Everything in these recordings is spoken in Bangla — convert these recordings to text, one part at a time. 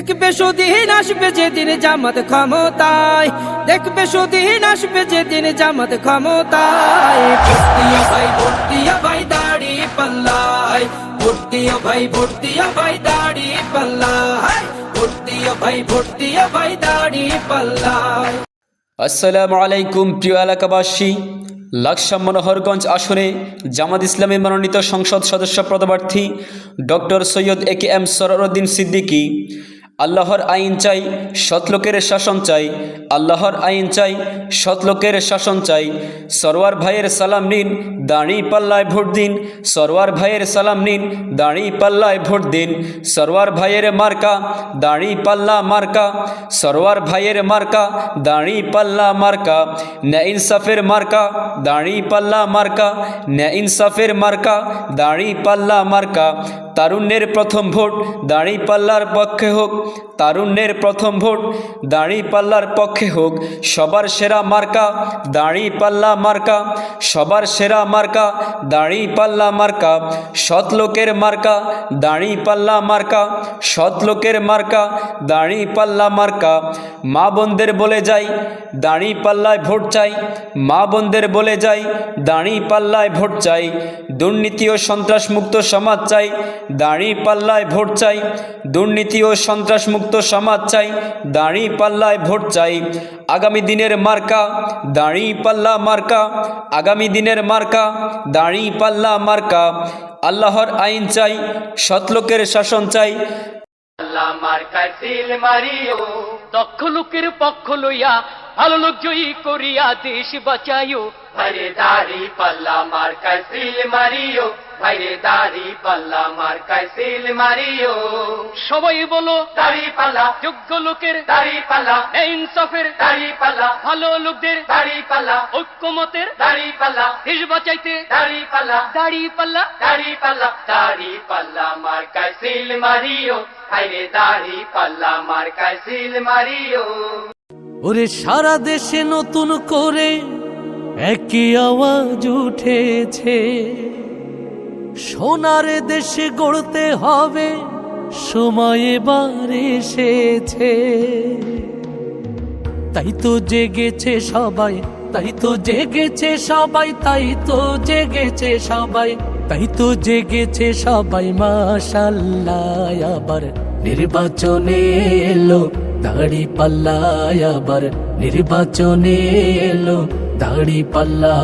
দেখবে সুদিন আসবে যেদিন জামাত ক্ষমতায়। দেখবে সুদিন আসবে যেদিন জামাত ক্ষমতায়। ভাই ভাই, দাড়ি ভাই ভাই, দাড়ি ভাই ভাই, দাড়ি আসসালামু আলাইকুম প্রিয় এলাকাবাসী। লাকসা মনোহরগঞ্জ আসনে জামাত ইসলামী মনোনীত সংসদ সদস্য পদপ্রার্থী doctor Syed A K M Sarruddin Siddiqui আল্লাহর আইন চাই সৎলোকের শাসন চাই। আল্লাহর আইন চাই সৎলোকের শাসন চাই। সরওয়ার ভাইয়ের সালাম নিন, দাঁড়ি পাল্লায় ভোট দিন। সরওয়ার ভাইয়ের সালাম নিন, দাঁড়ি পাল্লায় ভোট দিন। সরওয়ার ভাইয়ের মার্কা, দাঁড়ি পাল্লা মার্কা। সরওয়ার ভাইয়ের মার্কা, দাঁড়ি পাল্লা মার্কা। ন্যা ইনসাফের মার্কা, দাঁড়ি পাল্লা মার্কা। ন্যা ইনসাফের মার্কা, দাঁড়ি পাল্লা মার্কা। তারুণ্যের প্রথম ভোট দাঁড়ি পাল্লার পক্ষে হোক, তারুণ্যের প্রথম ভোট দাঁড়ি পাল্লার পক্ষে হোক, সবার সেরা মার্কা দাঁড়ি পাল্লা মার্কা, সবার সেরা মার্কা দাঁড়ি পাল্লা মার্কা, সৎ লোকের মার্কা দাঁড়ি পাল্লা মার্কা, সৎ লোকের মার্কা দাঁড়ি পাল্লা মার্কা। মা বোনদের বলে যাই দাঁড়ি পাল্লায় ভোট চাই। মা বোনদের বলে যাই দাঁড়ি পাল্লায় ভোট চাই। দুর্নীতি ও সন্ত্রাসমুক্ত সমাজ চাই। দাঁড়ি পাল্লায় ভোট চাই দুর্নীতি ও সন্ত্রাসমুক্ত সমাজ চাই দাঁড়ি পাল্লায় ভোট চাই। আগামী দিনের মার্কা দাঁড়ি পাল্লা মার্কা। আগামী দিনের মার্কা দাঁড়ি পাল্লা মার্কা। আল্লাহর আইন চাই সৎলোকের শাসন চাই। দক্ষ লোকের পক্ষ লইয়া ভালো লোক জয়ী করিয়া দেশ বাঁচাইও। দাড়ি পাল্লা মার কাছিল মারিও ভাইরে দাড়ি পাল্লা মার কাছিল মারিও। সবাই বলো দাড়ি পাল্লা। যোগ্য লোকের দাড়ি পাল্লা। ইনসাফের দাড়ি পাল্লা। ভালো লোকদের দাড়ি পাল্লা। ঐক্যমতের দাড়ি পাল্লা। দেশ বাঁচাইতে দাড়ি পাল্লা। দাড়ি পাল্লা। দাড়ি পাল্লা। দাড়ি পাল্লা মার কাছিল মারিও। ভাইরে দাড়ি পাল্লা মার কাছিল মারিও। ওরে সারা দেশে নতুন করে একই আওয়াজ উঠেছে। সোনার দেশে গড়তে হবে। সময় এবার এসেছে। তাই তো জেগেছে সবাই, তাই তো জেগেছে সবাই, তাই তো জেগেছে সবাই, তাই তো জেগেছে সবাই, মাশাল্লাহ আবার নির্বাচনে এলো, দাড়ি পাল্লায় আবার নির্বাচনে এলো, দাড়ি পাল্লা,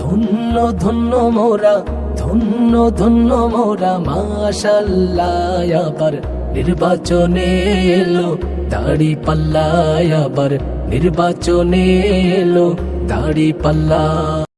ধন্য ধন্য মোরা ধন্য ধন্য মোরা মাশাল্লাহ নির্বাচনে এলো দাড়ি পাল্লা আবার। নির্বাচনে এলো দাড়ি পাল্লা